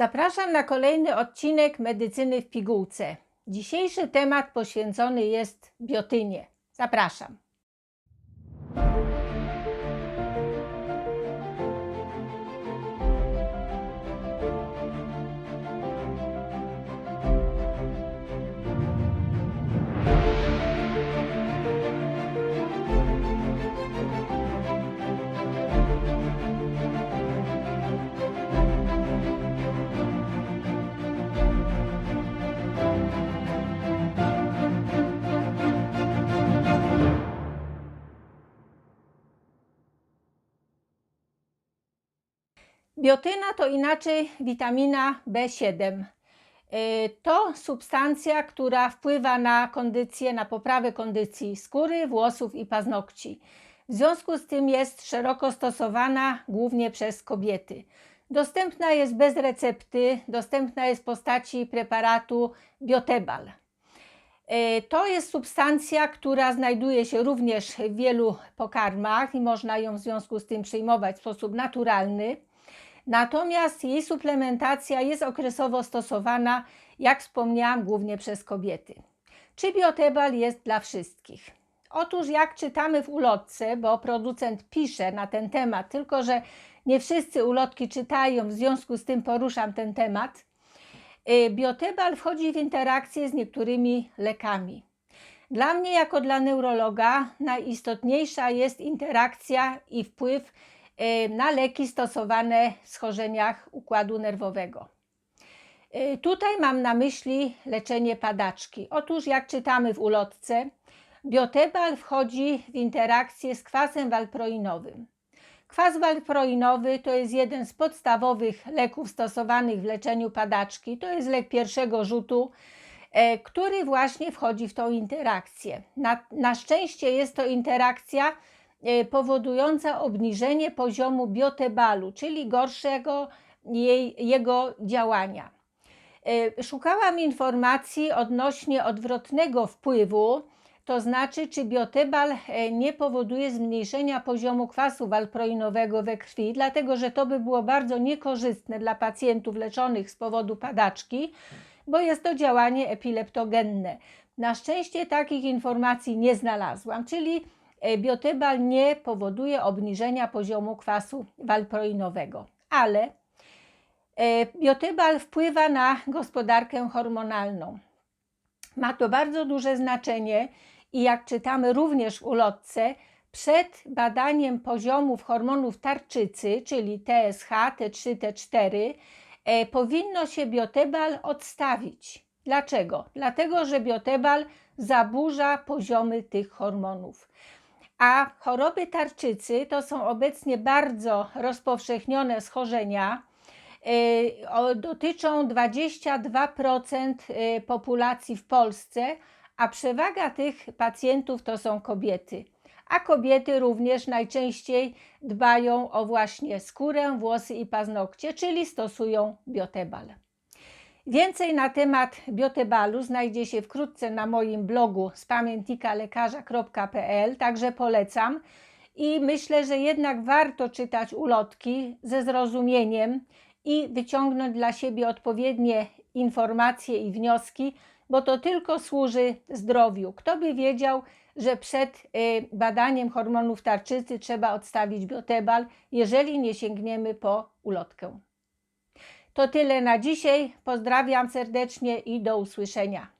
Zapraszam na kolejny odcinek Medycyny w pigułce. Dzisiejszy temat poświęcony jest biotynie. Zapraszam. Biotyna to inaczej witamina B7. Y, To substancja, która wpływa na kondycję, na poprawę kondycji skóry, włosów i paznokci. W związku z tym jest szeroko stosowana głównie przez kobiety. Dostępna jest bez recepty, dostępna jest w postaci preparatu Biotebal. Y, To jest substancja, która znajduje się również w wielu pokarmach i można ją w związku z tym przyjmować w sposób naturalny. Natomiast jej suplementacja jest okresowo stosowana, jak wspomniałam, głównie przez kobiety. Czy biotebal jest dla wszystkich? Otóż jak czytamy w ulotce, bo producent pisze na ten temat, tylko że nie wszyscy ulotki czytają, w związku z tym poruszam ten temat. y, Biotebal wchodzi w interakcję z niektórymi lekami. Dla mnie, jako dla neurologa, najistotniejsza jest interakcja i wpływ na leki stosowane w schorzeniach układu nerwowego. Y, Tutaj mam na myśli leczenie padaczki. Otóż, jak czytamy w ulotce, biotebal wchodzi w interakcję z kwasem walproinowym. Kwas walproinowy to jest jeden z podstawowych leków stosowanych w leczeniu padaczki. To jest lek pierwszego rzutu, e, który właśnie wchodzi w tą interakcję. Na, na szczęście jest to interakcja powodująca obniżenie poziomu biotebalu, czyli gorszego jej, jego działania. E, Szukałam informacji odnośnie odwrotnego wpływu, to znaczy, czy biotebal e, nie powoduje zmniejszenia poziomu kwasu walproinowego we krwi, dlatego że to by było bardzo niekorzystne dla pacjentów leczonych z powodu padaczki, bo jest to działanie epileptogenne. Na szczęście takich informacji nie znalazłam, czyli e, biotebal nie powoduje obniżenia poziomu kwasu walproinowego, ale e, biotebal wpływa na gospodarkę hormonalną. Ma to bardzo duże znaczenie i jak czytamy również w ulotce, przed badaniem poziomów hormonów tarczycy, czyli TSH, T3, T4, e, powinno się biotebal odstawić. Dlaczego? Dlatego, że biotebal zaburza poziomy tych hormonów. A choroby tarczycy to są obecnie bardzo rozpowszechnione schorzenia. Y, Dotyczą 22% y, populacji w Polsce, a przewaga tych pacjentów to są kobiety. A kobiety również najczęściej dbają o właśnie skórę, włosy i paznokcie, czyli stosują biotebal. Więcej na temat biotebalu znajdzie się wkrótce na moim blogu z pamiętnikalekarza.pl, także polecam. I myślę, że jednak warto czytać ulotki ze zrozumieniem i wyciągnąć dla siebie odpowiednie informacje i wnioski, bo to tylko służy zdrowiu. Kto by wiedział, że przed y, badaniem hormonów tarczycy trzeba odstawić biotebal, jeżeli nie sięgniemy po ulotkę. To tyle na dzisiaj. Pozdrawiam serdecznie i do usłyszenia.